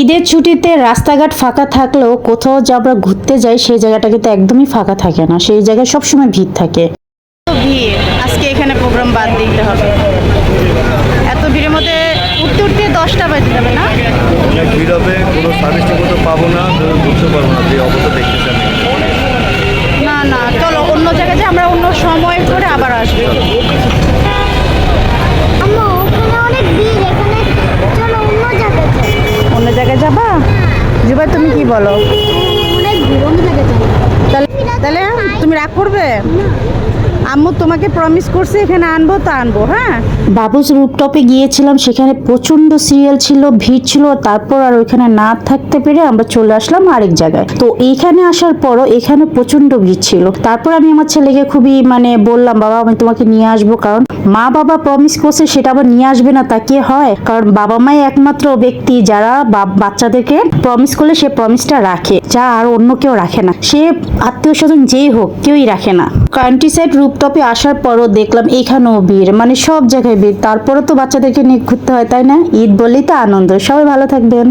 ঈদের ছুটিতে রাস্তাঘাট ফাঁকা থাকলেও কোথাও যে আমরা ঘুরতে যাই সেই জায়গাটা কিন্তু একদমই ফাঁকা থাকে না। সেই জায়গায় সবসময় ভিড় থাকে। ভিড় আজকে এখানে প্রোগ্রাম বাদ দিতে হবে। এত ভিড়ের মধ্যে উঠতে উঠতে দশটা বাজে যাবে না? অনেক ভিড় হবে কোনো সার্ভিস ঠিক পাবো না বুঝতে পারব না যে অবস্থা দেখতেছি না না চলো অন্য জায়গায় যে আমরা অন্য সময় করে আবার আসব আম্মা ওখানে অনেক ভিড় এখানে চলো অন্য জায়গায় যাই অন্য জায়গায় যাবা জুবাই তুমি কি বলো? তাহলে তুমি রাগ করবে? আম্মু তোমাকে প্রমিস করছে, এখানে আনব তো আনব হ্যাঁ? বাবুস রুপটপে গিয়েছিলাম, সেখানে প্রচণ্ড সিরিয়াল ছিল, ভিড় ছিল, তারপর আর ওইখানে না থাকতে পেরে আমরা চলে আসলাম আরেক জায়গায়। তো এইখানে আসার পরও এখানে প্রচণ্ড ভিড় ছিল। তারপর আমি আমার ছেলেকে খুবই মানে বললাম, বাবা, আমি তোমাকে নিয়ে আসব। কারণ মা বাবা প্রমিস করছে, সেটা আবার নিয়ে আসবে না, তা কি হয়? কারণ বাবা মাই একমাত্র ব্যক্তি যারা বাচ্চাদেরকে প্রমিস করলে সে প্রমিসটা রাখে, যা আর অন্য কেউ রাখে না। সে আত্মীয় স্বজন যেই হোক, কেউই রাখে না। কান্ট্রি সাইড রুপটপে আসার পরও দেখলাম এখানেও ভিড়। মানে সব জায়গায় ভিড়। তারপরে তো বাচ্চাদেরকে নিয়ে ঘুরতে হয়, তাই না? ঈদ বলেই তো আনন্দ। সবাই ভালো থাকবেন।